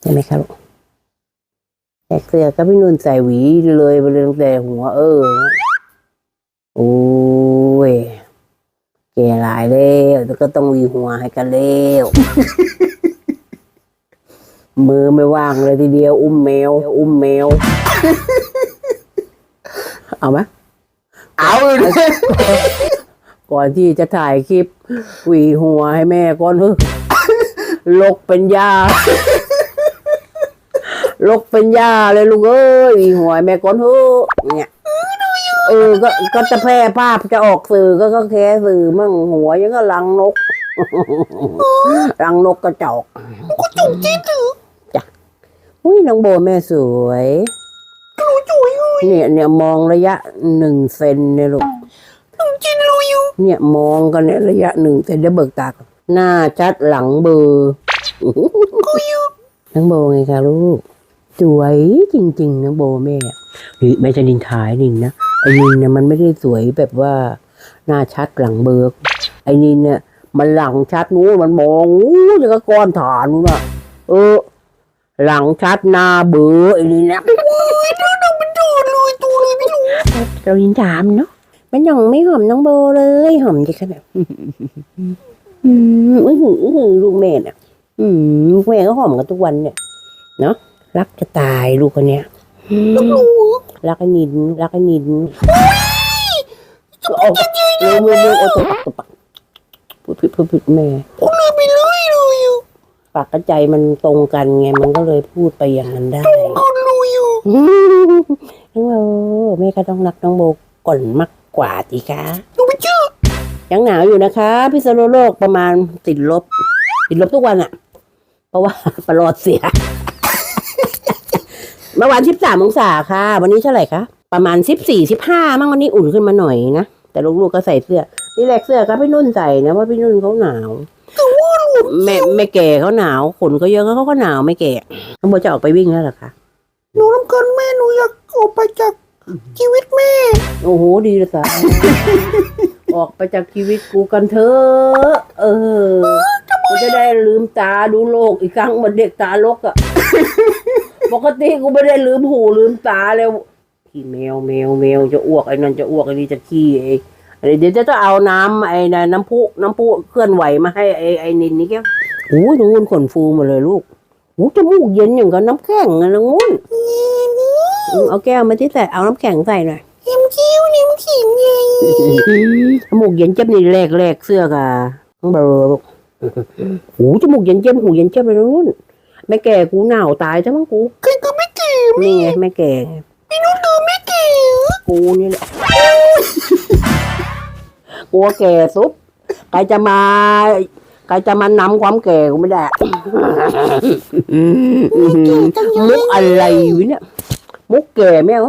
ใช่ไหมครับแจกเสื้อก็พี่นุ่นใส่หวีเลยไปเลยตั้งแต่หัวเออโอ้ยแก่หลายแล้วแต่ก็ต้องหวีหัวให้กันแล้วมือไม่ว่างเลยทีเดียว อุ้มแมว อุ้มแมว เอาไหมเอาเลยก่อนที่จะถ่ายคลิปหวีหัวให้แม่ก่อนเถอะลกเป็นยา ลกเป็นยาเลยลูกเอ้ยหวีหัวให้แม่ก่อนเถอะเนี่ยเออก็ก็จะแพร่ภาพจะออกสื่อก็ก็แค่สื่อมั่งหัวยังก็ลังนกรังนกกระจอกก็จุกจิ๊ดถืออุ้ยน้องโบแม่สวยก็รู้จุยอยู่เนี่ยเนี่ยมองระยะหนึ่งเซนเนี่ยลูกจุกจิ๊ดรู้อยู่เนี่ยมองกันเนี่ยระยะหนึ่งเซนเดี๋ยวเบิกตาก่อนหน้าชัดหลังเบลอร์ก็อยู่น้องโบไงคะลูก สวยจริง ๆน้องโบแม่เฮ้ยแม่จะนินทายนินนะไอ้นินเนี่ยมันไม่ได้สวยแบบว่าหน้าชัดหลังเบิกไอ้นินเนี่ยมันหลังชัดนู้นมันมองอู้ยังก็ก้อนฐานนู้นอะเออ หลังชัดหน้าเบือไอ้นี่นะโอ้ยดูดังเป็นโดดเลยตัวเลยไม่รู้เรายินถามเนาะมันยังไม่หอมน้องโบเลยหอมจะขนาดอืมอื้อหืออื้อหือลูกแม่น่ะ อืมลูกแม่ก็หอมกันทุกวันเนี่ย เนาะ รักจะตายลูกคนเนี้ยอืมต้องรู้รักไอ้นินรักไอ้นินโอ้เร็วเร็วเร็วโอ้ตัวปักตัวปักพูดผิดพูดผิดแม่ก็เลยไปเลยเลยอยู่ปากกระใจมันตรงกันไงมันก็เลยพูดไปอย่างนั้นได้คนรู้อยู่น้องโบแม่ก็ต้องรักน้องโบก่อนมากกว่าดีคะหนูไม่เชื่อยังหนาวอยู่นะคะพิษณุโลกประมาณติดลบ ติดลบทุกวันอะเพราะว่าประหลอดเสีย เมื่อวานสิบสามองศาค่ะ วันนี้เท่าไหร่คะประมาณสิบสี่สิบห้ามั่งวันนี้อุ่นขึ้นมาหน่อยนะแต่ลูกๆก็ใส่เสื้อนี่แรกเสื้อก็พี่นุ่นใส่นะว่าพี่นุ่นเขาหนาวแม่แม่แก่เขาหนาวขนเขาเยอะเขาก็หนาวไม่แก่น้องโบจะออกไปวิ่งแล้วเหรอคะหนูรำเกินแม่หนูอยากออกไปจากชีวิตแม่ โอ้โหดีเลยจ้ะออกไปจากชีวิตกูกันเถอะเออกูจะได้ลืมตาดูโลกอีกครั้งเหมือนเด็กตาลกอะ ปกติกูไม่ได้ลืมหูลืมตาแล้วขี้แมวแมวแมวจะอ้วกไอ้นั่นจะอ้วกไอ้นี่จะขี้ไอ้ไอ้เดี๋ยวจะต้องเอาน้ำไอ้น่ะน้ำพุน้ำพุเคลื่อนไหวมาให้ไอ้ไอ้นินนี่แกโอ้ยน้องงุ่นขนฟูหมาเลยลูกโอ้จมูกเย็นอย่างกับน้ำแข็งอะน้องงุ่นอืมเอาแก้วมาที่ใส่เอาน้ำแข็งใส่หน่อยยิ้มคิ้วนิ้มขิงไงจมูกเย็นเจ็บนี่แรกแรกเสื้อกะต้องเบลอลูกหูจมูกเย็นเจ็บหูเย็นเจ็บเลยนะนุ่น แม่แก่กูหนาวตายใช่มั้งกูใครก็ไม่เก่งนี่ไงแม่แก่ไงพี่นุ่นเธอไม่เก่งกูนี่แหละกลัวแก่สุดใครจะมาใครจะมานำความแก่กูไม่ได้มุกอะไรวะเนี่ยมุกแก่ไหมเอา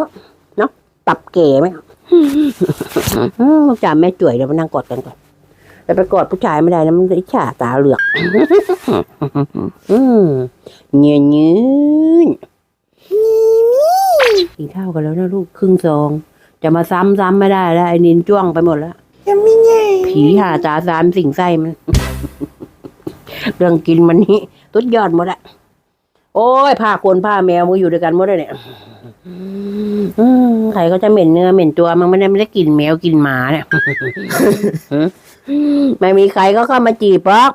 เนาะตับแก่ไหมเอาอืมจ่าแม่จ่วยเดี๋ยวมานั่งกอดกันก่อน แต่ไปกอดผู้ชายไม่ได้นะมันอิจฉาตาเหลือกอืมเงี้ยเงี้ยกินข้าวกันแล้วนะลูกครึ่งซอง จะมาซ้ำซ้ำไม่ได้แล้วไอ้นินจ้วงไปหมดแล้วยังไม่ไงผีหาตาสามสิ่งไส้มันเรื่องกินมันนี่ตุดยอดหมดอะโอ้ยผ้าคนผ้าแมวมันอยู่ด้วยกันหมดเลยเนี่ย อืมใครก็จะเหม็นเนื้อเหม็นตัวมันไม่ได้ไม่ได้กินแมวกินหมาเนี่ย ไม่มีใครก็เข้ามาจีบหรอก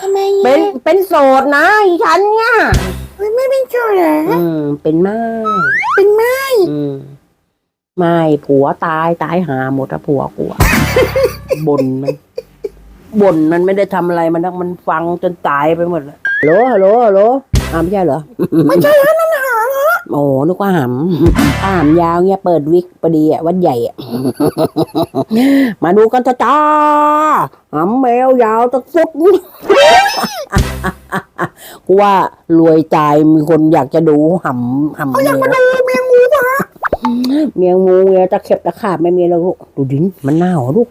ทำไมเป็อะนเป็นโสดนะอีฉันเนี่ยไม่ไม่เป็นเจ้าเหรออืม เป็นไม้เป็นแม่อืมไม่ผัวตายตายหาหมดอะผัวกูอะบ่นมันบ่นมันไม่ได้ทำอะไรมันนักมันฟังจนตายไปหมดแล้วฮัลโหลฮัลโหลฮัลโหลอ่าไม่ใช่เหรอ ไม่ใช่ฮะนั่นหางฮะ โอ้นึกว่าหำถ้าหำยาวเนี่ยเปิดวิกพอดีอะวัดใหญ่อะ มาดูกันเถอะจ้าหำแมวยาวตะฟุดกูว่ารวยตายมีคนอยากจะดูหำหำเขาแมอยากวมาดูเมียงูป่ะฮะเมียงูเมียตะเข็บตะขาบไม่มีแล้วลูกดูดินมันหนาวลูก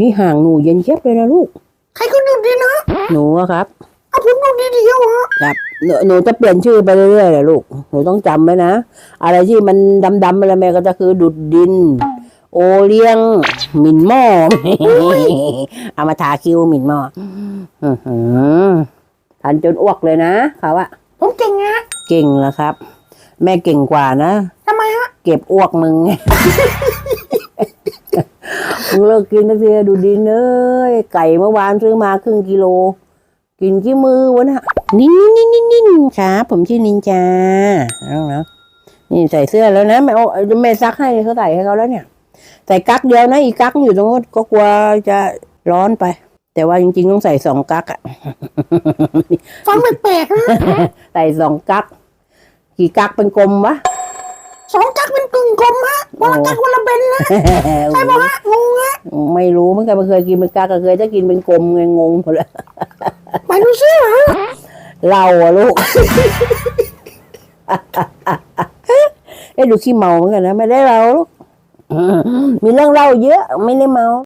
นี่ห่างหนูเย็นเชียบเลยนะลูก ใครก็ดูดีนะหนูอะครับเอา ผมดูดีๆเอาฮะครับหนูหนูจะเปลี่ยนชื่อไปเรื่อยๆเลยลูก หนูต้องจำไว้นะ อะไรที่มันดำๆอะไรแม่ก็จะคือดุดดิน โอเลี้ยง หมิ่นหม้อเอามาทาคิ้วหมิ่นหม้ออื้อหือทันจนอ้วกเลยนะเขาอะผมเก่งนะเก่งแล้วครับ แม่เก่งกว่านะทำไมฮะ เก็บอ้วกมึงไง มึงเลิกกินนักเรียดูดีเนยไก่เมื่อวานซื้อมาครึ่งกิโล กินกี่มือวะนะนิ่นนิ่นนิ่นนิ่นครับผมชื่อนินจาเอาเนาะนี่ใส่เสื้อแล้วนะแม่เอาแม่ซักให้เขาใส่ให้เขาแล้วเนี่ย ใส่กั๊กเดียวนะอีกกั๊กอยู่ตรงนู้นก็กลัวจะร้อนไป แต่ว่าจริงๆต้องใส่สองกั๊กอะฟังแปลกๆนะใส่สองกั๊กกี่กั๊กเป็นกลมวะสองกักเป็นกึ่งกลมฮะวันละกักวันละเบนนะใช่ปะฮะงงฮะไม่รู้เหมือนกันไม่เคยกินเป็นกั๊กก็เคยจะกินเป็นกลมไงงงหมดเลยไปดูซิเหรอ เราอะลูกเอ้ดูขี้เมาเหมือนกันนะ ไม่ได้เราลูกมีเรื่องเล่าเยอะ ไม่ได้เมา